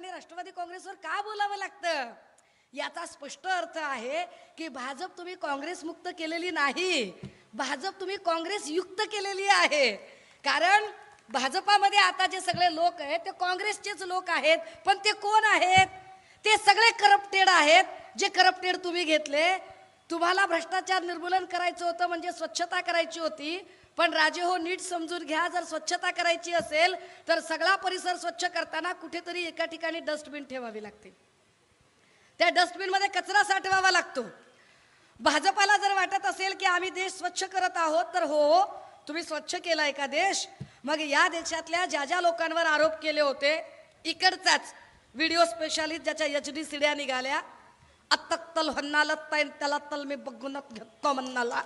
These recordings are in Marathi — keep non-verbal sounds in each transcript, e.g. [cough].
आणि राष्ट्रवादी काँग्रेसवर का बोलावं लागतं? याचा स्पष्ट अर्थ आहे की भाजप तुम्ही काँग्रेस मुक्त केलेली नाही भाजप तुम्ही काँग्रेस युक्त केलेली आहे. कारण भाजपामध्ये आता जे सगळे लोक आहेत ते काँग्रेसचेच लोक आहेत पण ते कोण आहेत? ते सगळे करप्टेड आहेत. जे करप्टेड तुम्ही घेतले तुम्हाला भ्रष्टाचार निर्मूलन करायचं होतं म्हणजे स्वच्छता करायची होती पण राजे हो नीट समजून घ्या जर स्वच्छता करायची असेल तर सगळा परिसर स्वच्छ करताना कुठेतरी एका ठिकाणी डस्टबिन ठेवावी लागते. त्या डस्टबिनमध्ये कचरा साठवावा लागतो. भाजपाला जर वाटत असेल की आम्ही देश स्वच्छ करत आहोत तर हो, हो तुम्ही स्वच्छ केला का देश. मग या देशातल्या ज्या ज्या लोकांवर आरोप केले होते इकडचाच व्हिडिओ स्पेशालिस्ट ज्याच्या एच डी सिड्या निघाल्या. अत्तल हन्नाला त्याला तल मी बघूनच घेतो मन्नाला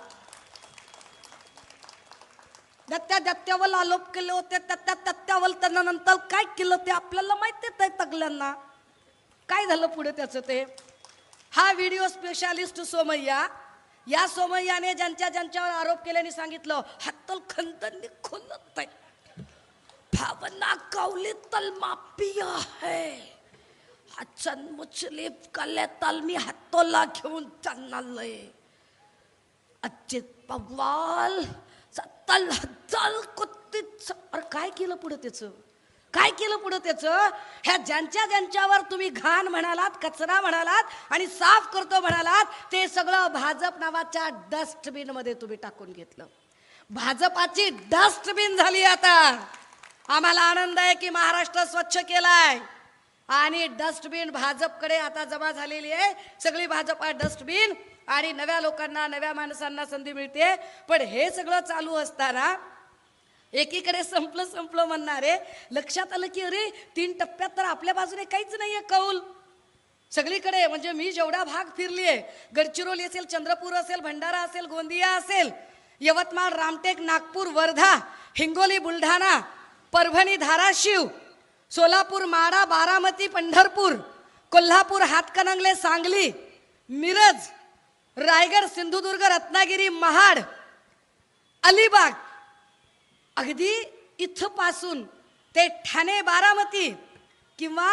दत्त्या दत्त्यावर आरोप केले होते दत्त्या दत्त्यावर त्यांना नंतर काय केलं ते आपल्याला माहितीच आहे तगल्यांना काय झालं पुढे त्याचं ते? हा व्हिडिओ स्पेशालिस्ट सोमय्या या सोमय्याने ज्यांच्या ज्यांच्यावर आरोप केल्याने सांगितलं हत्तल खंदनी खुलत आहे. भावना कौली तल मापिया है. अचन मुचली कले तल मी हत्तोला घेऊन चाललंय अच्युत पवाल तल चल कुत्तीच अरे काय केलं पुढं त्याचं? काय केलं पुढं त्याचं? ह्या ज्यांच्या ज्यांच्यावर तुम्ही घाण म्हणालात कचरा म्हणालात आणि साफ करतो म्हणालात ते सगळं भाजप नावाच्या डस्टबिनमध्ये तुम्ही टाकून घेतलं. भाजपाची डस्टबिन झाली आता. आम्हाला आनंद आहे की महाराष्ट्र स्वच्छ केलाय. आणि डस्टबिन भाजपकडे आता जमा झालेली आहे. सगळी भाजपा डस्टबिन आणि नव्या लोकांना नव्या माणसांना संधी मिळते. पण हे सगळं चालू असताना एकीकडे संपलं संपलं म्हणणारे लक्षात आलं की अरे तीन टप्प्यात तर आपल्या बाजूने काहीच नाहीये कौल. सगळीकडे म्हणजे मी जेवढा भाग फिरली आहे गडचिरोली असेल चंद्रपूर असेल भंडारा असेल गोंदिया असेल यवतमाळ रामटेक नागपूर वर्धा हिंगोली बुलढाणा परभणी धाराशिव सोलापूर माडा बारामती पंढरपूर कोल्हापूर हातकणंगले सांगली मिरज रायगड सिंधुदुर्ग रत्नागिरी महाड अलिबाग. अगदी इथपासून ते ठाणे बारामती किंवा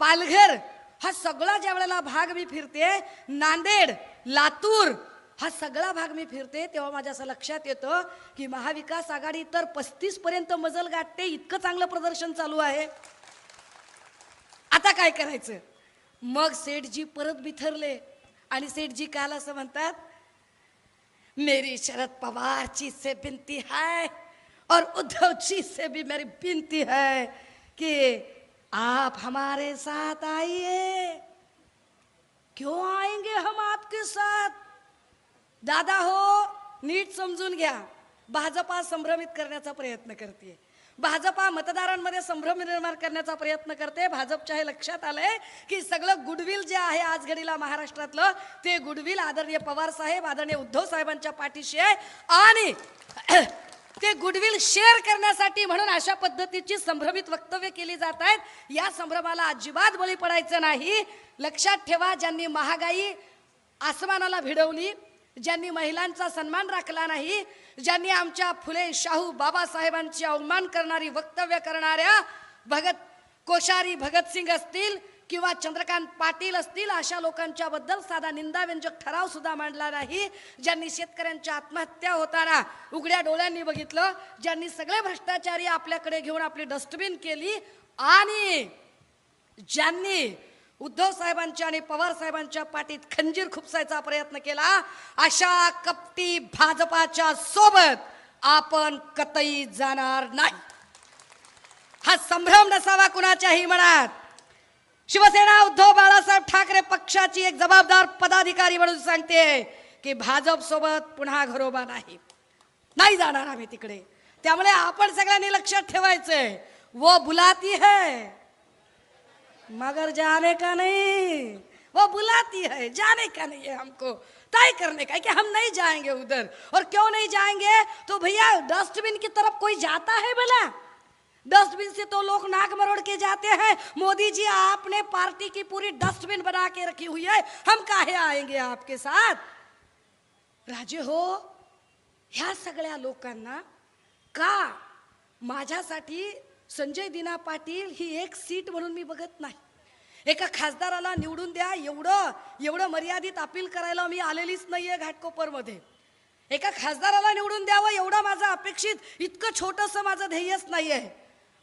पालघर हा सगळा ज्या वेळेला भाग मी फिरते नांदेड लातूर हा सगळा भाग मी फिरते तेव्हा माझ्या असं लक्षात येतं की महाविकास आघाडी तर पस्तीस पर्यंत मजल गाठते इतकं चांगलं प्रदर्शन चालू आहे. आता काय करायचं? मग सेठजी परत बिथरले. आणि सेठजी काल असं म्हणतात मेरी शरद पवारची से भिंती है और उद्धवजी से भी मेरी भिंती है कि आप हमारे साथ आइए। क्यों आएंगे हम आपके साथ? दादा हो नीट समजून घ्या. भाजपा संभ्रमित करण्याचा प्रयत्न करते भाजपा मतदारांमध्ये संभ्रम निर्माण करण्याचा प्रयत्न करते. भाजपच्या हे लक्षात आलंय की सगळं गुडविल जे आहे आज घडीला महाराष्ट्रातलं ते गुडविल आदरणीय पवार साहेब आदरणीय उद्धव साहेबांच्या पाठीशी आहे. आणि [clears throat] ते गुडविल शेअर करण्यासाठी म्हणून अशा पद्धतीची संभ्रमित वक्तव्य केली जात आहेत. या संभ्रमाला अजिबात बळी पडायचं नाही. लक्षात ठेवा ज्यांनी महागाई आसमानाला भिडवली ज्यांनी महिलांचा सन्मान राखला नाही ज्यांनी आमच्या फुले शाहू बाबासाहेबांची अवमान करणारी वक्तव्य करणाऱ्या भगत कोश्यारी भगतसिंग असतील किंवा चंद्रकांत पाटील असतील अशा लोकांच्या बद्दल साधा निंदाव्यंजक ठराव सुद्धा मांडला नाही. ज्यांनी शेतकऱ्यांच्या आत्महत्या होताना उघड्या डोळ्यांनी बघितलं ज्यांनी सगळे भ्रष्टाचारी आपल्याकडे घेऊन आपली डस्टबिन केली आणि ज्यांनी उद्धव साहेबांच्या आणि पवार साहेबांच्या पाठीत खंजीर खुपसायचा प्रयत्न केला. अशा कपटी भाजपाच्या सोबत आपण कतई जाणार नाही. हा संभ्रम नसावा कुणाच्याही मनात. शिवसेना उद्धव बाळासाहेब ठाकरे पक्षाची एक जबाबदार पदाधिकारी म्हणून सांगते की भाजप सोबत पुन्हा घरोबा नाही. नाही जाणार आम्ही तिकडे. त्यामुळे आपण सगळ्यांनी लक्षात ठेवायचंय. वो बुलाती है. मगर जाने का नहीं। वो बुलाती है, जाने का नहीं है हमको। तय करने का है कि हम नहीं जाएँगे उधर। और क्यों नहीं जाएँगे? तो भैया, डस्टबिन की तरफ़ कोई जाता है भला? डस्टबिन से तो लोग नाक मरोड़ के जाते हैं। मोदी जी, आपने पार्टी की पूरी डस्टबिन बना के रखी हुई है। हम काहे आएँगे आपके साथ? राजे हो ह्या सगळ्या लोकांना? का? माझ्यासाठी संजय दिना पाटील ही एक सीट म्हणून मी बघत नाही. एका खासदाराला निवडून द्या एवढं एवढं मर्यादित अपील करायला मी आलेलीच नाही आहे घाटकोपरमध्ये. एका खासदाराला निवडून द्यावं एवढं माझं अपेक्षित इतकं छोटंसं माझं ध्येयच नाही आहे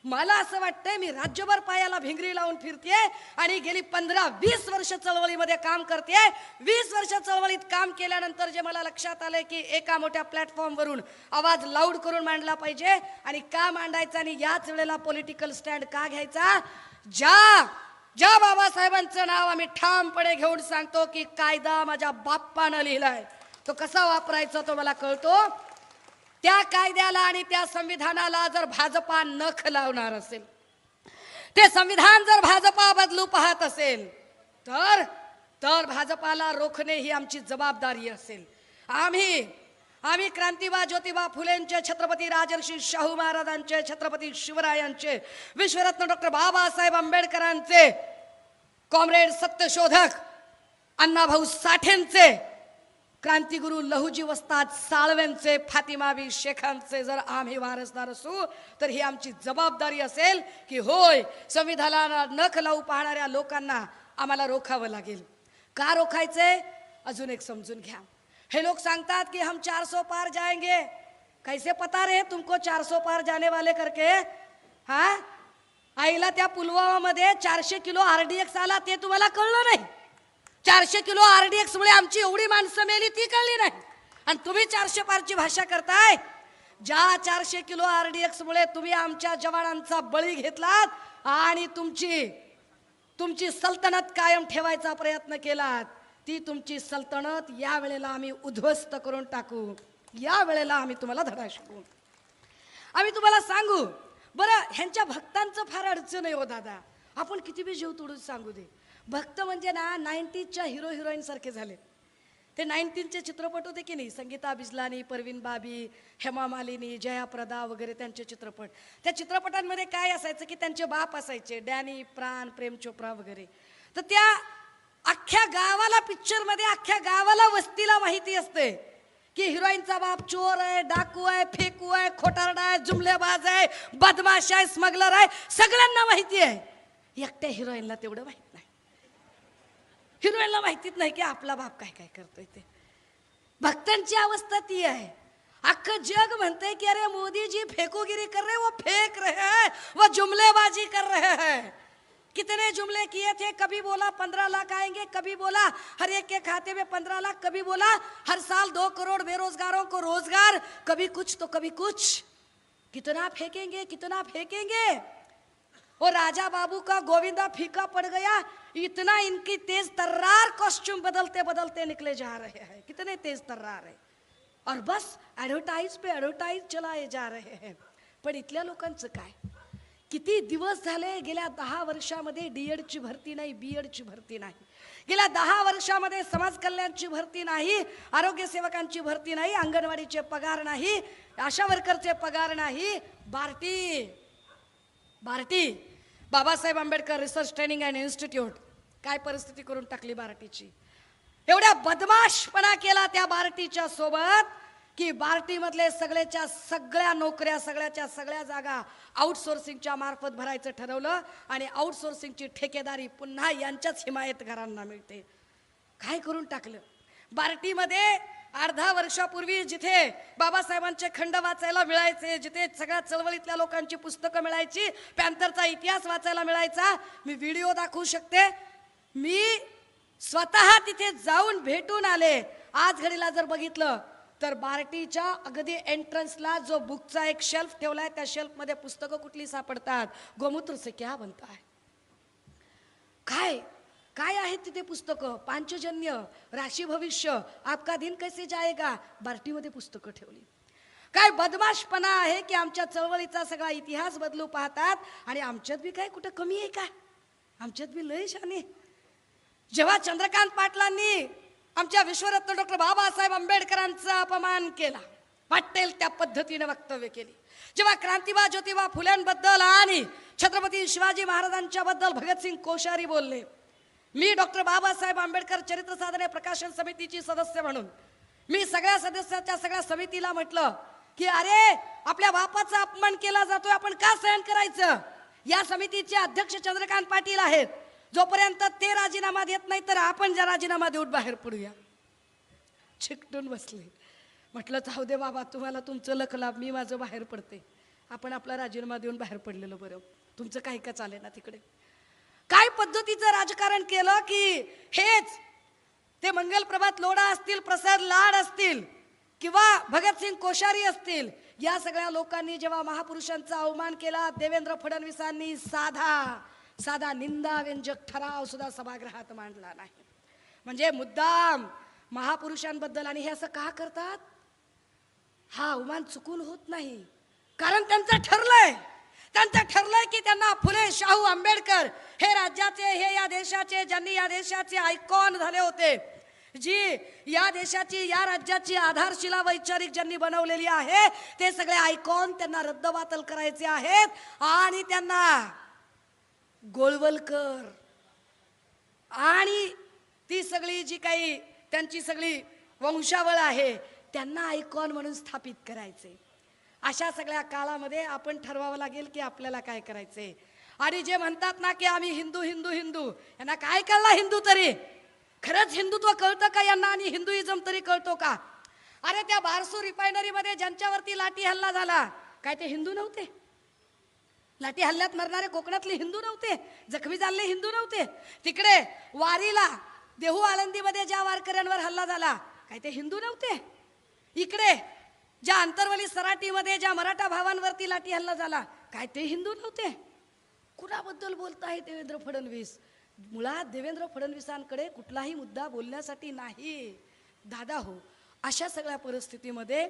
मला असं वाटतंय मी राज्यभर पायाला भिंगरी लावून फिरतेय आणि गेली पंधरा वीस वर्ष चळवळीमध्ये काम करते वीस वर्ष चळवळीत काम केल्यानंतर जे मला लक्षात आलंय की एका मोठ्या प्लॅटफॉर्मवरून आवाज लाऊड करून मांडला पाहिजे आणि का मांडायचा आणि याच वेळेला पॉलिटिकल स्टँड का घ्यायचा? ज्या ज्या बाबासाहेबांचं नाव आम्ही ठामपणे घेऊन सांगतो की कायदा माझ्या बाप्पानं लिहिलाय. तो कसा वापरायचा तो मला कळतो. त्या कायद्याला आणि त्या संविधानाला जर भाजपा नख लावणार असेल ते संविधान जर भाजपा बदलू पाहत असेल तर तर भाजपाला रोखणे ही आमची जबाबदारी असेल. आम्ही आम्ही क्रांतिबा ज्योतिबा फुलेंचे छत्रपती राजर्षी शाहू महाराजांचे छत्रपती शिवरायांचे विश्वरत्न डॉक्टर बाबासाहेब आंबेडकरांचे कॉम्रेड सत्यशोधक अण्णाभाऊ साठेंचे क्रांतीगुरु लहुजी वस्ताद साळव्यांचे फातिमाबी शेखांचे जर आम्ही वारसदार असू तर ही आमची जबाबदारी असेल की होय संविधानाला नख लावू पाहणाऱ्या लोकांना आम्हाला रोखावं लागेल. का रोखायचे अजून एक समजून घ्या. हे लोक सांगतात की हम चार पार जाएंगे. कैसे पता रे तुमको चार पार जाने वाले करके? हा? आईला त्या पुलवामामध्ये चारशे किलो आरडीएक्स आला ते तुम्हाला कळलं नाही. चारशे किलो आरडीएक्स मुळे आमची एवढी माणसं मेली ती कळली नाही. आणि तुम्ही चारशे पारची भाषा करताय. ज्या चारशे किलो आरडीएक्स मुळे तुम्ही आमच्या जवानांचा बळी घेतलात आणि तुमची तुमची सल्तनत कायम ठेवायचा प्रयत्न केलात ती तुमची सल्तनत या वेळेला आम्ही उद्ध्वस्त करून टाकू. या वेळेला आम्ही तुम्हाला धडा शिकवू आम्ही तुम्हाला सांगू बरं ह्यांच्या भक्तांचं फार अडचण आहे हो दादा. आपण किती बी जीव तोडून सांगू दे. भक्त म्हणजे ना नाईन्टीजच्या हिरो हिरोईनसारखे झाले. ते नाईन्टीनचे चित्रपट होते की नाही? संगीता बिजलानी परवीन बाबी हेमा मालिनी जयाप्रदा वगैरे त्यांचे चित्रपट. त्या चित्रपटांमध्ये काय असायचं की त्यांचे बाप असायचे डॅनी प्राण प्रेम चोप्रा वगैरे. तर त्या अख्ख्या गावाला पिक्चरमध्ये अख्ख्या गावाला वस्तीला माहिती असते की हिरोईनचा बाप चोर आहे डाकू आहे फेकू आहे खोटारडा आहे जुमलेबाज आहे बदमाश आहे स्मगलर आहे सगळ्यांना माहिती आहे. एकट्या हिरोईनला तेवढं माहिती हिरोईनला माहितीच नाही की आपला बाप काय काय करतोय ते? भक्तांची अवस्था ती आहे. अख्खं जग म्हणते की, अरे मोदी फेकूगिरी कर रहे वो फेक रहे हैं, वो जुमलेबाजी कर रहे हैं. कितने जुमले किए थे? कभी बोला पंद्रह लाख आएँगे, कभी बोला हर एक के खाते में पंद्रह लाख, कभी बोला हर साल दो करोड़ बेरोजगारों को रोज़गार, कभी कुछ तो कभी कुछ। कितना फेंकेंगे कितना फेंकेंगे? वो राजा बाबू का गोविंदा फीका पड़ गया। इतना इनकी तेज तर्रार कॉस्ट्यूम बदलते बदलते निकले जा रहे हैं। कितने तेज तर्रार है। और बस ॲडव्हर्टाईज पे ॲडव्हर्टाईज चलाए जा रहे हैं। पण इथल्या लोकांचं काय किती दिवस झाले गेल्या दहा वर्षामध्ये डी एडची भरती नाही बी एडची भरती नाही। गेल्या दहा वर्षामध्ये समाज कल्याणची भरती नाही आरोग्य सेवकांची भरती नाही अंगणवाडीचे पगार नाही आशा वर्करचे पगार नाही BARTI Bharati Babasaheb Ambedkar research training and institute. काय परिस्थिती करून टाकली बारटीची एवढ्या बदमाशपणा केला त्या बारटीच्या सोबत की बारटीमधले सगळ्याच्या सगळ्या नोकऱ्या सगळ्याच्या सगळ्या जागा आउटसोर्सिंगच्या मार्फत भरायचं ठरवलं आणि आउटसोर्सिंगची ठेकेदारी पुन्हा यांच्याच हिमायत घरांना मिळते. काय करून टाकलं? बारटीमध्ये अर्धा वर्षापूर्वी जिथे बाबासाहेबांचे खंड वाचायला मिळायचे जिथे सगळ्या चळवळीतल्या लोकांची पुस्तकं मिळायची पॅन्थरचा इतिहास वाचायला मिळायचा मी व्हिडिओ दाखवू शकते. मी स्वतः तिथे जाऊन भेटून आले. आज घडीला जर बघितलं तर बार्टीच्या अगदी एंट्रन्सला जो बुकचा एक शेल्फ ठेवला आहे त्या शेल्फमध्ये पुस्तकं कुठली सापडतात? गोमूत्र से क्या बनता है? काय? काय आहेत तिथे पुस्तकं? पांचजन्य राशी भविष्य आपका दिन कैसे जाएगा? बार्टीमध्ये पुस्तकं ठेवली. काय बदमाशपणा आहे की आमच्या चळवळीचा सगळा इतिहास बदलू पाहतात? आणि आमच्यात बी काय कुठं कमी आहे का? आमच्यात बी लय शाने जेव्हा चंद्रकांत पाटलांनी आमच्या विश्वरत्न डॉक्टर बाबासाहेब आंबेडकरांचा अपमान केला पाटेल त्या पद्धतीने वक्तव्य केली. जेव्हा क्रांतिबा ज्योतिबा फुल्यांबद्दल आणि छत्रपती शिवाजी महाराजांच्या बद्दल भगतसिंग कोश्यारी बोलले मी डॉक्टर बाबासाहेब आंबेडकर चरित्र साधने प्रकाशन समितीची सदस्य म्हणून. मी सगळ्या सदस्याच्या सगळ्या समितीला म्हटलं की अरे आपल्या बापाचा अपमान केला जातोय आपण का सहन करायचं? या समितीचे अध्यक्ष चंद्रकांत पाटील आहेत. जोपर्यंत ते राजीनामा देत नाही तर आपण ज्या राजीनामा देऊन बाहेर पडूया. चिकटून बसले. म्हटलं जाऊ दे बाबा तुम्हाला तुमचं लख लाभ मी माझं बाहेर पडते. आपण आपला राजीनामा देऊन बाहेर पडलेलो बरं. तुमचं काही का चालेल ना तिकडे? काय पद्धतीचं राजकारण केलं की हेच ते मंगलप्रभात लोढा असतील प्रसाद लाड असतील किंवा भगतसिंग कोश्यारी असतील या सगळ्या लोकांनी जेव्हा महापुरुषांचा अवमान केला देवेंद्र फडणवीसांनी साधा साधा निंदा व्यंजक ठराव सुद्धा सभागृहात मांडला नाही. म्हणजे मुद्दाम महापुरुषांबद्दल आणि हे असं का करतात? हा अवमान चुकून होत नाही. कारण त्यांचं ठरलंय त्यांचं ठरलंय की त्यांना फुले शाहू आंबेडकर हे राज्याचे हे या देशाचे ज्यांनी या देशाचे आयकॉन झाले होते जी या देशाची या राज्याची आधारशिला वैचारिक ज्यांनी बनवलेली आहे ते सगळे आयकॉन त्यांना रद्दबातल करायचे आहेत आणि त्यांना गोळवलकर आणि ती सगळी जी काही त्यांची सगळी वंशावळ आहे त्यांना आयकॉन म्हणून स्थापित करायचे. अशा सगळ्या काळामध्ये आपण ठरवावं लागेल की आपल्याला काय करायचंय. आणि जे म्हणतात ना की आम्ही हिंदू हिंदू हिंदू यांना काय कळला हिंदू तरी? खरंच हिंदुत्व कळतं का यांना आणि हिंदुइझम तरी कळतो का? अरे त्या बारसू रिफायनरीमध्ये ज्यांच्यावरती लाठी हल्ला झाला काय ते हिंदू नव्हते? लाठी हल्ल्यात मरणारे कोकणातले हिंदू नव्हते? जखमी झालेले हिंदू नव्हते? तिकडे वारीला देहू आळंदीमध्ये ज्या वारकऱ्यांवर हल्ला झाला काय ते हिंदू नव्हते? इकडे ज्या अंतरवली सराटीमध्ये ज्या मराठा भावांवरती लाठी हल्ला झाला काय ते हिंदू नव्हते? कुणाबद्दल आहे देवेंद्र फडणवीस? मुळात देवेंद्र फडणवीसांकडे कुठलाही मुद्दा बोलण्यासाठी नाही. दादा हो अशा सगळ्या परिस्थितीमध्ये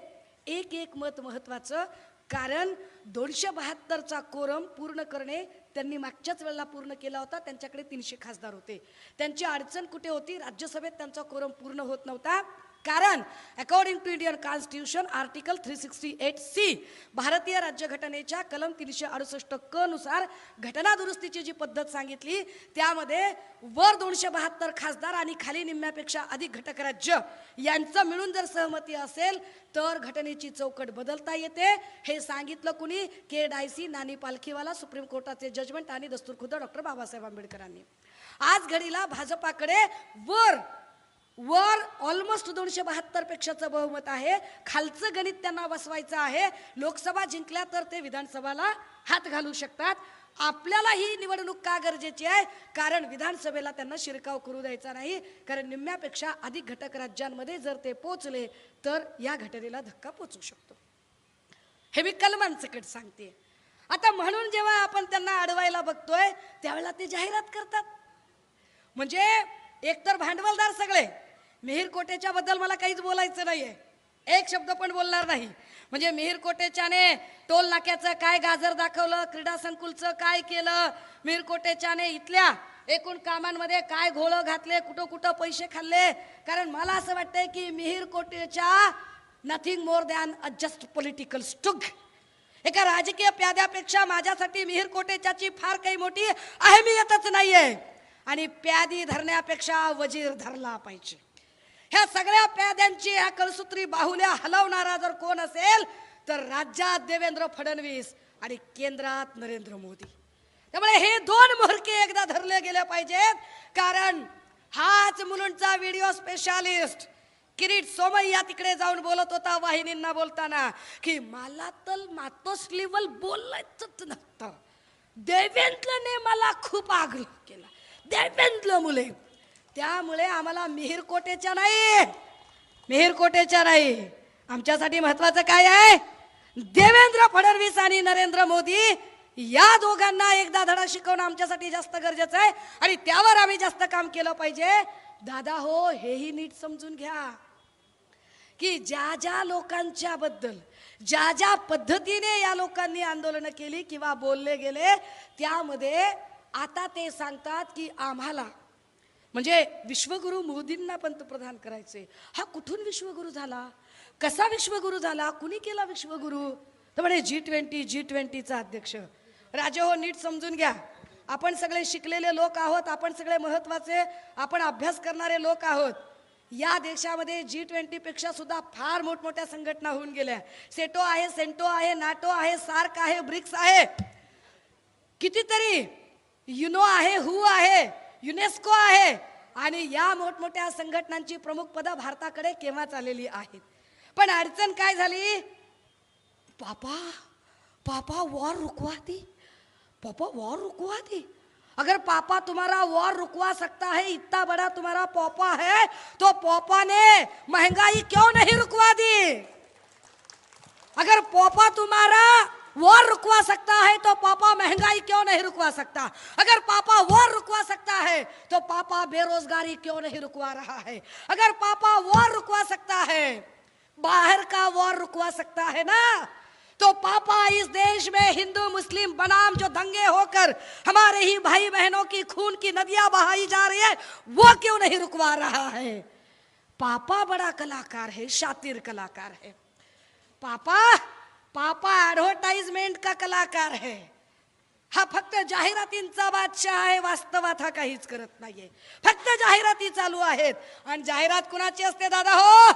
एक एक मत महत्त्वाचं कारण दोनशे बहात्तरचा कोरम पूर्ण करणे त्यांनी मागच्याच वेळेला पूर्ण केला होता त्यांच्याकडे तीनशे खासदार होते. त्यांची अडचण कुठे होती? राज्यसभेत त्यांचा कोरम पूर्ण होत नव्हता. कारण according to Indian constitution article three sixty eight C भारतीय राज्यघटनेच्या कलम तीनशे अडुसष्ट क नुसार घटना दुरुस्तीची जी पद्धत सांगितली त्यामध्ये वर दोनशे बहात्तर खासदार आणि खाली निम्म्यापेक्षा अधिक घटक राज्य यांचं मिळून जर सहमती असेल तर घटनेची चौकट बदलता येते. हे सांगितलं कुणी? K Dicey Nani Palkhivala supreme कोर्टाचे judgement आणि दस्तूरखुद्द डॉक्टर बाबासाहेब आंबेडकरांनी. आज घडीला भाजपाकडे वर वर ऑलमोस्ट दोनशे बहात्तर पेक्षाचं बहुमत आहे. खालचं गणित त्यांना बसवायचं आहे. लोकसभा जिंकल्या तर ते विधानसभाला हात घालू शकतात. आपल्याला ही निवडणूक का गरजेची आहे? कारण विधानसभेला त्यांना शिरकाव करू द्यायचा नाही. कारण निम्म्यापेक्षा अधिक घटक राज्यांमध्ये जर ते पोचले तर या घटनेला धक्का पोचू शकतो. हे मी कलमांसकट सांगते. आता म्हणून जेव्हा आपण त्यांना अडवायला बघतोय त्यावेळेला ते जाहिरात करतात. म्हणजे एकतर भांडवलदार सगळे मिहीर कोटेच्या बद्दल मला काहीच बोलायचं नाहीये. एक शब्द पण बोलणार नाही. म्हणजे मिहीर कोटेच्याने टोल नाक्याचं काय गाजर दाखवलं क्रीडा संकुलचं काय केलं मिहीर कोटेच्याने इथल्या एकूण कामांमध्ये काय घोळं घातले कुठं कुठं पैसे खाल्ले? कारण मला असं वाटतंय की Mihir कोटेच्या nothing more than a just political stooge एका राजकीय प्याद्यापेक्षा माझ्यासाठी मिहीर कोटेच्याची फार काही मोठी अहमियतच नाहीये. आणि प्यादी धरण्यापेक्षा वजीर धरला पाहिजे. ह्या सगळ्या प्याद्यांची ह्या कळसूत्री बाहुल्या हलवणारा जर कोण असेल तर राज्यात देवेंद्र फडणवीस आणि केंद्रात नरेंद्र मोदी. त्यामुळे हे दोन मोहरके एकदा धरले गेले पाहिजेत कारण हाच मुलुंडचा व्हिडिओ स्पेशालिस्ट किरीट सोमय्या तिकडे जाऊन बोलत होता वाहिनींना बोलताना की मला तर मातोस लिवल बोलायचंच नव्हतं. देवेंद्रने मला खूप आग्रह केला. देवेंद्र मुले त्यामुळे आम्हाला मिहीर कोटेच्या नाही. मिहीर कोटेच्या नाही. आमच्यासाठी महत्वाचं काय आहे? देवेंद्र फडणवीस आणि नरेंद्र मोदी या दोघांना एकदा धडा शिकवणं आमच्यासाठी जास्त गरजेचं आहे. आणि त्यावर आम्ही जास्त काम केलं पाहिजे. दादा हो हेही नीट समजून घ्या. की ज्या ज्या लोकांच्या बद्दल ज्या ज्या पद्धतीने या लोकांनी आंदोलनं केली किंवा बोलले गेले त्यामध्ये आता ते सांगतात की आम्हाला म्हणजे विश्वगुरु मोदींना पंतप्रधान करायचे. हा कुठून विश्वगुरु झाला? कसा विश्वगुरु झाला? कुणी केला विश्वगुरु? तर म्हणे जी ट्वेंटी जी ट्वेंटीचा अध्यक्ष. राजे हो नीट समजून घ्या. आपण सगळे शिकलेले लोक आहोत आपण सगळे महत्त्वाचे आपण अभ्यास करणारे लोक आहोत. या देशामध्ये जी ट्वेंटी पेक्षा सुद्धा फार मोठमोठ्या संघटना होऊन गेल्या. सेटो आहे सेंटो आहे नाटो आहे सार्क आहे ब्रिक्स आहे. कितीतरी युनो आहे हु आहे. युनेस्को आहे. आणि या मोठमोठ्या संघटनांची प्रमुख पदं भारताकडे केव्हाच आलेली आहेत? पण अडचण काय झाली? पापा पापा वॉर रुकवा दी पापा वॉर रुकवा दी अगर पापा तुम्हारा वॉर रुकवा सकता है इतना बड़ा तुम्हारा पापा है तो पापा ने महंगाई क्यों नहीं रुकवा दी? अगर पापा तुम्हारा वॉर रुकवा सकता है तो पापा महँगाई क्यों नहीं रुकवा सकता? अगर पापा वॉर रुकवा सकता है तो पापा बेरोजगारी क्यों नहीं रुकवा रहा है? अगर पापा वॉर रुकवा सकता है, बाहर का वॉर रुकवा सकता है ना? तो पापा इस देश में हिंदू, मुस्लिम, बनाम जो दंगे होकर हमारे ही भाई बहनों की खून की नदियाँ बहाई जा रही है, वो क्यों नहीं रुकवा रहा है? पापा बड़ा कलाकार है, शातिर कलाकार है। पापा पापा ॲडव्हर्टाईजमेंट का कलाकार है? हा फक्त जाहिरातींचा बादशाह आहे वास्तवात हा काहीच करत नाहीये. फक्त जाहिराती चालू आहेत. आणि जाहिरात कुणाची असते दादा हो?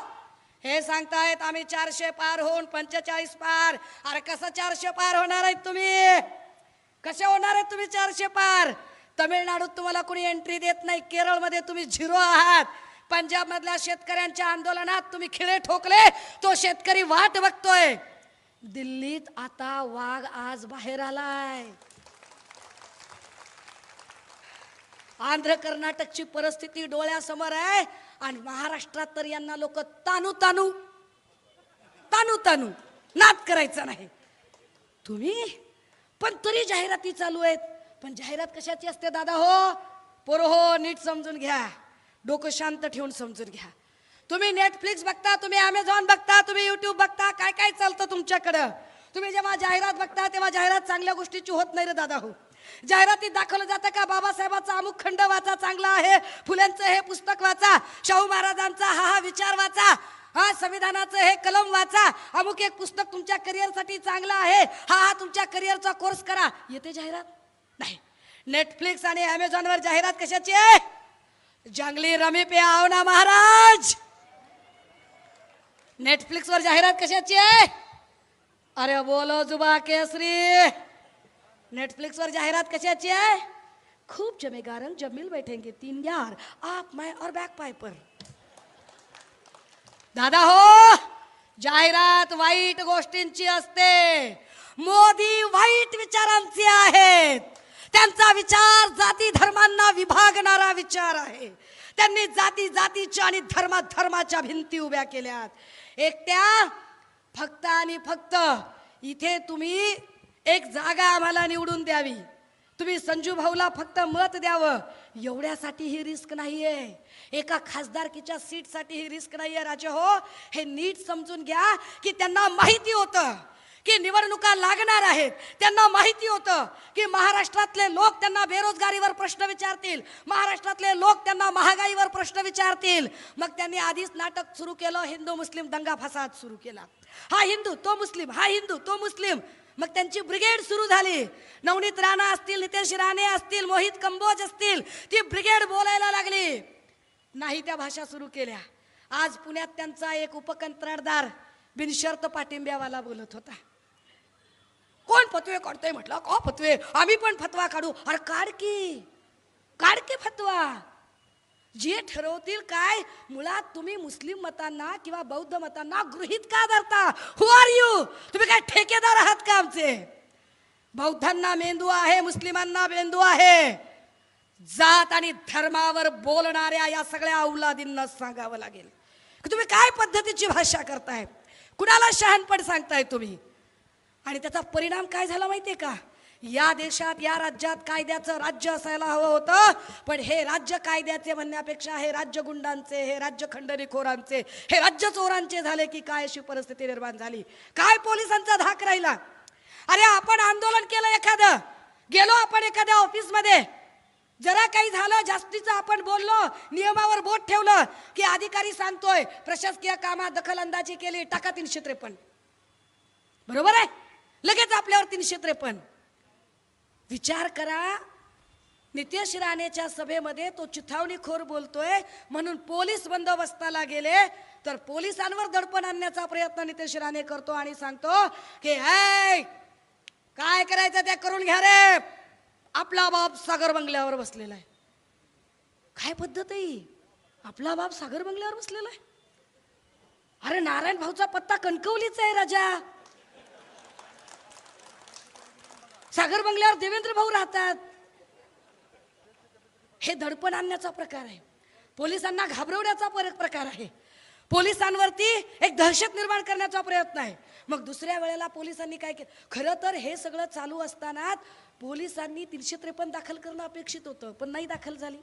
हे सांगतायत आम्ही चारशे पार होऊन पंचेचाळीस पार. अरे कसं चारशे पार होणार आहेत तुम्ही? कसे होणार आहेत तुम्ही चारशे पार? तमिळनाडूत तुम्हाला कोणी एंट्री देत नाही. केरळमध्ये तुम्ही झिरो आहात. पंजाबमधल्या शेतकऱ्यांच्या आंदोलनात तुम्ही खिळे ठोकले. तो शेतकरी वाट बघतोय. दिल्लीत आता वाघ आज बाहेर आलाय. आंध्र कर्नाटकची परिस्थिती डोळ्यासमोर आहे आणि महाराष्ट्रात तर यांना लोक तानू तानू तानू तानू नाद करायचा नाही. तुम्ही? पण तरी जाहिराती चालू आहेत. पण जाहिरात कशाची असते दादा हो? पोर हो नीट समजून घ्या. डोकं शांत ठेवून समजून घ्या. तुम्ही नेटफ्लिक्स बघता तुम्ही अमेझॉन बघता तुम्ही युट्यूब बघता काय काय चालतं तुमच्याकडं? तुम्ही जेव्हा जाहिरात बघता तेव्हा जाहिरात चांगल्या गोष्टीची होत नाही रे दादा हो. जाहिरातीत दाखवलं जातं का? बाबासाहेबाचा अमुक खंड वाचा चांगला आहे. फुल्यांचं हे पुस्तक वाचा. शाहू महाराजांचा हा हा विचार वाचा. हा संविधानाचं हे कलम वाचा. अमुक एक पुस्तक तुमच्या करिअरसाठी चांगलं आहे. हा हा तुमच्या करिअरचा कोर्स करा. येते जाहिरात? नाही. नेटफ्लिक्स आणि अमेझॉनवर जाहिरात कशाची आहे? जंगली रमी पे आवना महाराज! नेटफ्लिक्स नेटफ्लिक्सवर जाहिरात कशाची आहे? अरे बोलो जुबा केसरी. नेटफ्लिक्सवर जाहिरात कशाची आहे? खूप जमेगा रंग जब मिल बैठेंगे तीन यार आप मैं और बैक पायपर दादा हो जाहिरात वाईट गोष्टींची असते. मोदी वाईट विचारांचे आहेत. त्यांचा विचार जाती धर्मांना विभागणारा विचार आहे. त्यांनी जाती जातीच्या आणि धर्मा धर्माच्या भिंती उभ्या केल्यात. एकट्या फक्त आणि फक्त इथे तुम्ही एक जागा आम्हाला निवडून द्यावी. तुम्ही संजू भाऊला फक्त मत द्यावं. एवढ्यासाठी ही रिस्क नाही आहे एका खासदारकीच्या सीटसाठी ही रिस्क नाही आहे राजे हो. हे नीट समजून घ्या की त्यांना माहिती होतं. की निवडणुका लागणार आहेत. त्यांना माहिती होतं की महाराष्ट्रातले लोक त्यांना बेरोजगारीवर प्रश्न विचारतील. महाराष्ट्रातले लोक त्यांना महागाईवर प्रश्न विचारतील. मग त्यांनी आधीच नाटक सुरू केलं हिंदू मुस्लिम दंगा फसाद सुरू केला. हा हिंदू तो मुस्लिम हा हिंदू तो मुस्लिम. मग त्यांची ब्रिगेड सुरू झाली. नवनीत राणा असतील नितेश राणे असतील मोहित कंबोज असतील ती ब्रिगेड बोलायला लागली. नाही त्या भाषा सुरू केल्या. आज पुण्यात त्यांचा एक उपकंत्राटदार बिनशर्त पाठिंब्यावाला बोलत होता. कोण फतवे काढतोय म्हटलं? का फतवे? आम्ही पण फतवा काढू. अरे काढ की काढ की फतवा. जे ठरवतील काय? मुळात तुम्ही मुस्लिम मतांना किंवा बौद्ध मतांना गृहित का धरता? हु आर यू तुम्ही काय ठेकेदार आहात का आमचे? बौद्धांना मेंदू आहे मुस्लिमांना मेंदू आहे. जात आणि धर्मावर बोलणाऱ्या या सगळ्या औलादींना सांगावं लागेल. की तुम्ही काय पद्धतीची भाषा करताय? कुणाला शहाणपण सांगताय तुम्ही? आणि त्याचा परिणाम काय झाला माहितीये का? या देशात या राज्यात कायद्याचं राज्य असायला हवं होतं. पण हे राज्य कायद्याचे म्हणण्यापेक्षा हे राज्य गुंडांचे हे राज्य खंडणीखोरांचे हे राज्य चोरांचे झाले की काय अशी परिस्थिती निर्माण झाली. काय पोलिसांचा धाक राहिला? अरे आपण आंदोलन केलं एखादं. गेलो आपण एखाद्या ऑफिसमध्ये. जरा काही झालं जास्तीचं आपण बोललो नियमावर बोट ठेवलं की अधिकारी सांगतोय प्रशासकीय कामात दखलंदाजी केली टाका तीनशे त्रेपन्न. बरोबर आहे? लगेच आपल्यावरती निषेत्रेपण विचार करा. नितेश राणेच्या सभेमध्ये तो चिथावणीखोर बोलतोय म्हणून पोलीस बंदोबस्ताला गेले तर पोलिसांवर दडपण आणण्याचा प्रयत्न नितेश राणे करतो आणि सांगतो की हाय काय करायचं ते करून घ्या रे. आपला बाप सागर बंगल्यावर बसलेला आहे. काय पद्धत आहे आपला बाप सागर बंगल्यावर बसलेला आहे? अरे नारायण भाऊचा पत्ता कणकवलीचा आहे राजा. सागर बंगल्यावर देवेंद्र भाऊ राहतात. हे दडपण आणण्याचा प्रकार आहे. पोलिसांना घाबरवण्याचा पर- प्रकार आहे. पोलिसांवरती एक दहशत निर्माण करण्याचा प्रयत्न आहे. मग दुसऱ्या वेळेला पोलिसांनी काय केलं? खरं तर हे सगळं चालू असताना पोलिसांनी तीनशे त्रेपन्न दाखल करणं अपेक्षित होतं पण नाही दाखल झाली.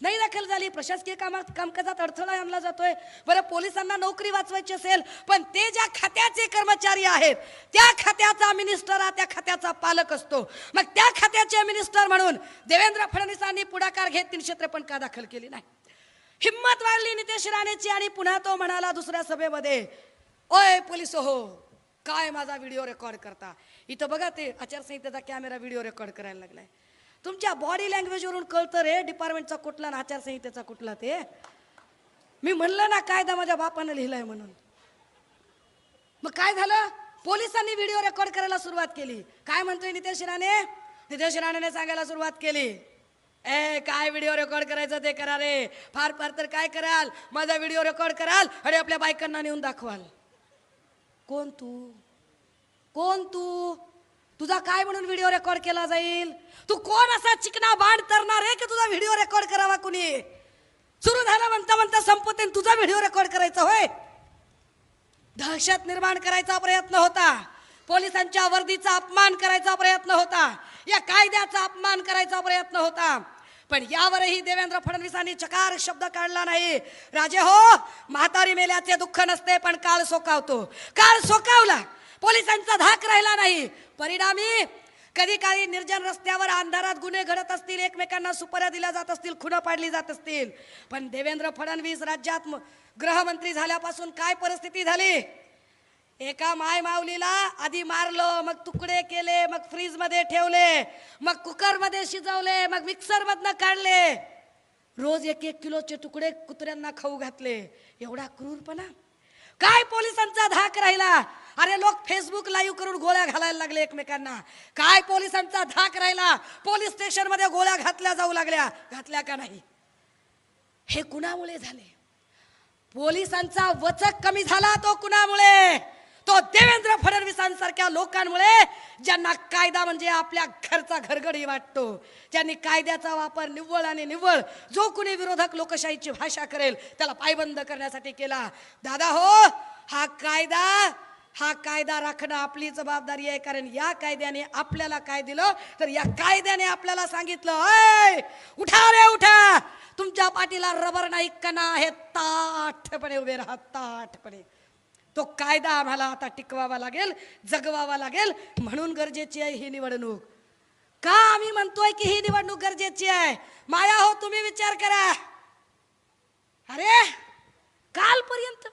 नाही दाखल झाली. प्रशासकीय कामात कामकाजात अडथळा आणला जातोय. बरं पोलिसांना नोकरी वाचवायची असेल पण ते ज्या खात्याचे कर्मचारी आहेत त्या खात्याचा मिनिस्टर हा त्या खात्याचा पालक असतो. मग त्या खात्याचे मिनिस्टर म्हणून देवेंद्र फडणवीसांनी पुढाकार घेत तीनशे त्रेपन्न का दाखल केली नाही? हिंमत वाढली नितेश राणेची आणि पुन्हा तो म्हणाला दुसऱ्या सभेमध्ये ओय पोलीस हो काय माझा व्हिडिओ रेकॉर्ड करता? इथं बघा ते आचारसंहितेचा कॅमेरा व्हिडिओ रेकॉर्ड करायला लागलाय. तुमच्या बॉडी लँग्वेजवरून कळतं रे डिपार्टमेंटचा कुठला ना आचारसंहितेचा कुठला ते. मी म्हणलं ना कायदा माझ्या बापानं लिहिलाय म्हणून. मग काय झालं? पोलिसांनी व्हिडिओ रेकॉर्ड करायला सुरुवात केली. काय म्हणतोय नितेश राणे? नितेश राणेने सांगायला सुरुवात केली. ए काय व्हिडिओ रेकॉर्ड करायचं ते करा रे. फार फार तर काय कराल? माझा व्हिडिओ रेकॉर्ड कराल आणि आपल्या बायकांना नेऊन दाखवाल. कोण तू? कोण तू? तुझा काय म्हणून व्हिडिओ रेकॉर्ड केला जाईल? तू कोण असा चिकना बाण तरणार आहे की तुझा व्हिडिओ रेकॉर्ड करावा कुणी? सुरू झालं म्हणता म्हणता संपते तुझा व्हिडिओ रेकॉर्ड करायचा होय? दहशत निर्माण करायचा प्रयत्न होता. पोलिसांच्या वर्दीचा अपमान करायचा प्रयत्न होता. या कायद्याचा अपमान करायचा प्रयत्न होता. पण यावरही देवेंद्र फडणवीसांनी चकार शब्द काढला नाही. राजे हो म्हातारी मेल्याचे दुःख नसते पण काळ सोकावतो. काळ सोकावला. पोलिसांचा धाक राहिला नाही. परिणामी कधी काही निर्जन रस्त्यावर अंधारात गुन्हे घडत असतील एकमेकांना सुपाऱ्या दिल्या जात असतील खुणं पाडली जात असतील. पण देवेंद्र फडणवीस राज्यात गृहमंत्री झाल्यापासून काय परिस्थिती झाली? एका माय माऊलीला आधी मारलं मग तुकडे केले मग फ्रीजमध्ये ठेवले मग कुकरमध्ये शिजवले मग मिक्सर मधनं काढले. रोज एक एक किलोचे तुकडे कुत्र्यांना खाऊ घातले. एवढा क्रूरपणा? काय पोलिसांचा धाक राहिला? अरे लोक फेसबुक लाईव्ह करून गोळ्या घालायला लागले एकमेकांना. काय पोलिसांचा धाक राहिला? पोलीस स्टेशनमध्ये गोळ्या घातल्या जाऊ लागल्या. घातल्या का नाही? हे कुणामुळे झाले? पोलिसांचा वचक कमी झाला तो कुणामुळे? तो देवेंद्र फडणवीसांसारख्या लोकांमुळे ज्यांना कायदा म्हणजे आपल्या घरचा घरगडी वाटतो ज्यांनी कायद्याचा वापर निव्वळ आणि निव्वळ जो कुणी विरोधक लोकशाहीची भाषा करेल त्याला पायबंद करण्यासाठी केला. दादा हो हा कायदा हा कायदा राखणं आपली जबाबदारी आहे कारण या कायद्याने आपल्याला काय दिलं? तर या कायद्याने आपल्याला सांगितलं "ऐ, उठा रे उठा! तुमच्या पाठीला रबर नाही कणा आहे ताठपणे उभे राहा ताठपणे. तो कायदा आम्हाला आता टिकवावा लागेल जगवावा लागेल म्हणून गरजेची आहे ही निवडणूक. का आम्ही म्हणतोय की ही निवडणूक गरजेची आहे? माया हो तुम्ही विचार करा. अरे कालपर्यंत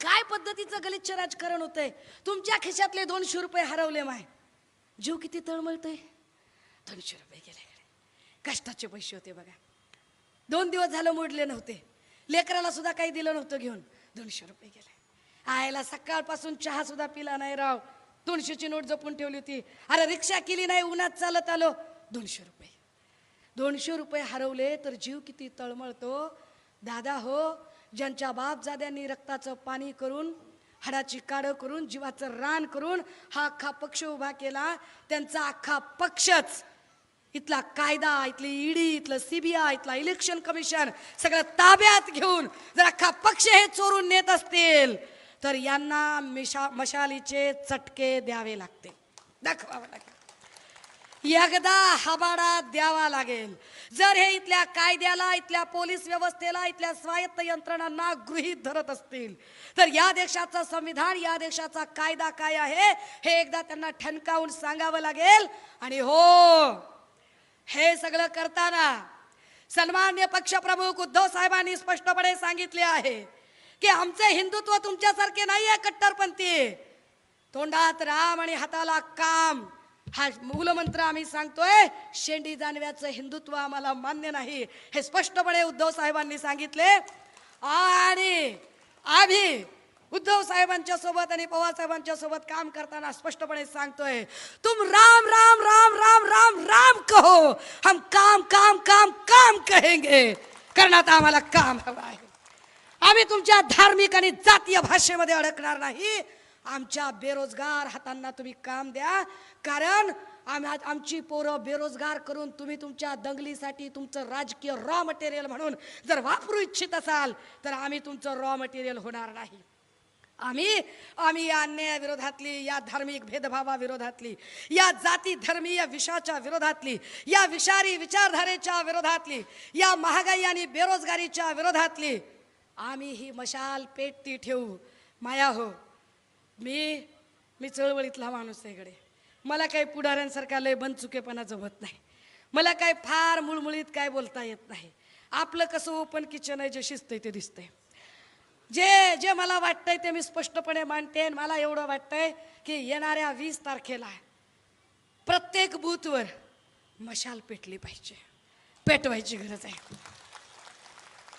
काय पद्धतीचं गलिच्छ राजकारण होतंय? तुमच्या खिशातले दोनशे रुपये हरवले माय. जीव किती तळमळतोय? दोनशे रुपये गेले. कष्टाचे पैसे होते बघा. दोन दिवस झालं मोडले नव्हते. लेकराला सुद्धा काही दिलं नव्हतं घेऊन. दोनशे रुपये गेले. आयला सकाळपासून चहा सुद्धा पिला नाही राव. दोनशेची नोट जपून ठेवली होती. अरे रिक्षा केली नाही उन्हात चालत आलो. दोनशे रुपये. दोनशे रुपये हरवले तर जीव किती तळमळतो. दादा हो ज्यांच्या बापजाद्यांनी रक्ताचं पाणी करून हाडाची काडं करून जीवाचं रान करून हा अख्खा पक्ष उभा केला त्यांचा अख्खा पक्षच इथला कायदा इथली ईडी इथलं सीबीआय इथला इलेक्शन कमिशन सगळं ताब्यात घेऊन जर अख्खा पक्ष हे चोरून नेत असतील तर यांना मिशा मशालीचे चटके द्यावे लागते. दाखवावं लागेल एकदा हबाडा द्यावा लागेल. जर हे इथल्या कायद्याला इथल्या पोलीस व्यवस्थेला इथल्या स्वायत्त यंत्रणांना गृहीत धरत असतील तर या देशाचं संविधान या देशाचा कायदा काय आहे हे एकदा त्यांना ठणकावून सांगावं लागेल. आणि हो हे सगळं करताना सन्मान्य पक्षप्रमुख उद्धव साहेबांनी स्पष्टपणे सांगितले आहे. की आमचे हिंदुत्व तुमच्यासारखे नाही आहे कट्टरपंथी. तोंडात राम आणि हाताला काम. हा मूलमंत्र आम्ही सांगतोय शेंडी जानव्याचं हिंदुत्व आम्हाला मान्य नाही. हे स्पष्टपणे उद्धव साहेबांनी सांगितले. आणि आम्ही उद्धव साहेबांच्या सोबत आणि पवार साहेबांच्या सोबत काम करताना स्पष्टपणे सांगतोय तुम राम राम राम राम राम राम कहो. हम काम काम काम काम कहेंगे. कारण आता आम्हाला काम हवं आहे. आम्ही तुमच्या धार्मिक आणि जातीय भाषेमध्ये अडकणार नाही. आमच्या बेरोजगार हातांना तुम्ही काम द्या. कारण आम्ही आमची पोरं बेरोजगार करून तुम्ही तुमच्या दंगलीसाठी तुमचं राजकीय रॉ मटेरियल म्हणून जर वापरू इच्छित असाल तर आम्ही तुमचं रॉ मटेरियल होणार नाही. आम्ही आम्ही या अन्यायाविरोधातली या धार्मिक भेदभावाविरोधातली या जाती धर्मीय विषाच्या विरोधातली या विषारी विचारधारेच्या विरोधातली या महागाई आणि बेरोजगारीच्या विरोधातली आम्ही ही मशाल पेटती ठेवू. माया हो मी मी चळवळीतला माणूस आहे इकडे मला काही पुढाऱ्यांसारखा लय बनचुकेपणा जमत नाही. मला काय फार मुळमुळीत काय बोलता येत नाही. आपलं कसं ओपन किचन आहे जे शिजतंय ते दिसतंय. जे जे मला वाटतंय ते मी स्पष्टपणे मांडते आणि मला एवढं वाटतंय की येणाऱ्या वीस तारखेला प्रत्येक बूथवर मशाल पेटली पाहिजे. पेटवायची गरज आहे.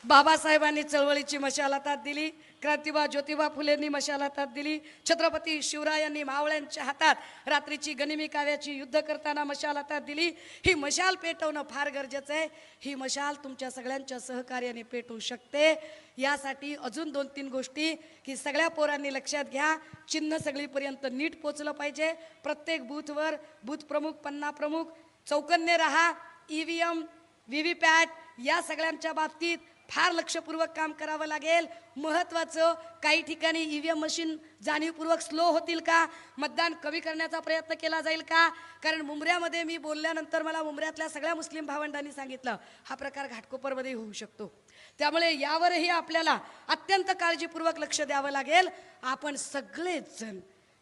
बाबासाहेबांनी चळवळीची मशालातात दिली क्रांतिबा ज्योतिबा फुलेंनी मशालातात दिली छत्रपती शिवरायांनी मावळ्यांच्या हातात रात्रीची गनिमी काव्याची युद्ध करताना मशालातात दिली. ही मशाल पेटवणं फार गरजेचं आहे. ही मशाल तुमच्या सगळ्यांच्या सहकार्याने पेटू शकते. यासाठी अजून दोन तीन गोष्टी की सगळ्या पोरांनी लक्षात घ्या. चिन्ह सगळीपर्यंत नीट पोचलं पाहिजे. प्रत्येक बूथवर बूथ प्रमुख पन्ना प्रमुख चौकन्य राहा E V M V V PAT या सगळ्यांच्या बाबतीत फार लक्षपूर्वक काम करावं लागेल. महत्त्वाचं काही ठिकाणी ई व्ही एम मशीन जाणीवपूर्वक स्लो होतील का? मतदान कमी करण्याचा प्रयत्न केला जाईल का? कारण मुंबऱ्यामध्ये मी बोलल्यानंतर मला मुंबऱ्यातल्या सगळ्या मुस्लिम भावंडांनी सांगितलं हा प्रकार घाटकोपरमध्ये होऊ शकतो. त्यामुळे यावरही आपल्याला अत्यंत काळजीपूर्वक लक्ष द्यावं लागेल. आपण सगळेच जण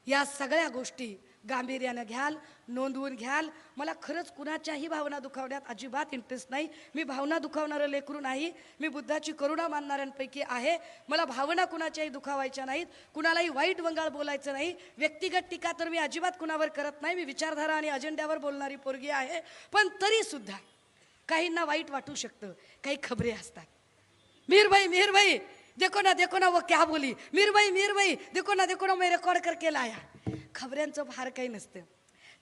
या सगळ्या गोष्टी गांभीर्यानं घ्याल. नोंदवून घ्याल. मला खरंच कुणाच्याही भावना दुखावण्यात अजिबात इंटरेस्ट नाही. मी भावना दुखावणारं लेकरू नाही. मी बुद्धाची करुणा मानणाऱ्यांपैकी आहे. मला भावना कुणाच्याही दुखावायच्या नाहीत. कुणालाही वाईट वंगाळ बोलायचं नाही. व्यक्तिगत टीका तर मी अजिबात कुणावर करत नाही. मी विचारधारा आणि अजेंड्यावर बोलणारी पोरगी आहे. पण तरीसुद्धा काहींना वाईट वाटू शकतं. काही खबरे असतात. मीरबाई मीरबाई देखो ना देखो ना वो क्या बोली. मीरबाई मीरबाई देखो ना देखो ना मी रेकॉर्ड कर केला या खबऱ्यांचं फार काही नसतं.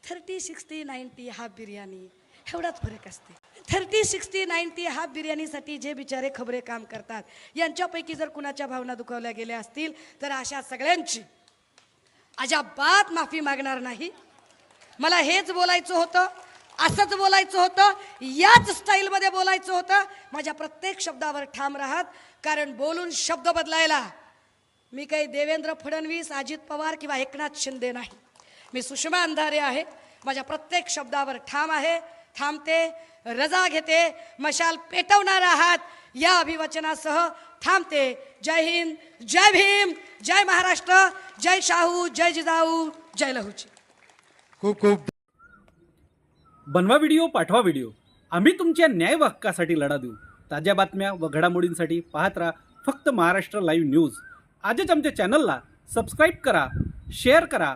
Thirty sixty ninety half biryani एवढाच फरक असते. थर्टी सिक्स्टी नाईन्टी हाफ बिर्याणीसाठी जे बिचारे खबरे काम करतात यांच्यापैकी जर कुणाच्या भावना दुखावल्या गेल्या असतील तर अशा सगळ्यांची अजाबात माफी मागणार नाही. मला हेच बोलायचं होतं असंच बोलायचं होतं याच स्टाईलमध्ये बोलायचं होतं. माझ्या प्रत्येक शब्दावर ठाम राहत कारण बोलून शब्द बदलायला मी काही देवेंद्र फडणवीस अजित पवार किंवा एकनाथ शिंदे नाही. मी सुषमा अंधारे आहे. माझ्या प्रत्येक शब्दावर ठाम आहे. थांबते रजा घेते मशाल पेटवणार आहात. या अभिवचनासह थांबते. जय हिंद जय भीम जय महाराष्ट्र जय शाहू जय जिजाऊ जय लहूची. खूप खूप बनवा व्हिडिओ पाठवा व्हिडिओ. आम्ही तुमच्या न्याय हक्कासाठी लढा देऊ. ताज्या बातम्या व घडामोडींसाठी पाहत राहा फक्त महाराष्ट्र लाईव्ह न्यूज. आजच आमच्या चॅनलला सबस्क्राईब करा शेअर करा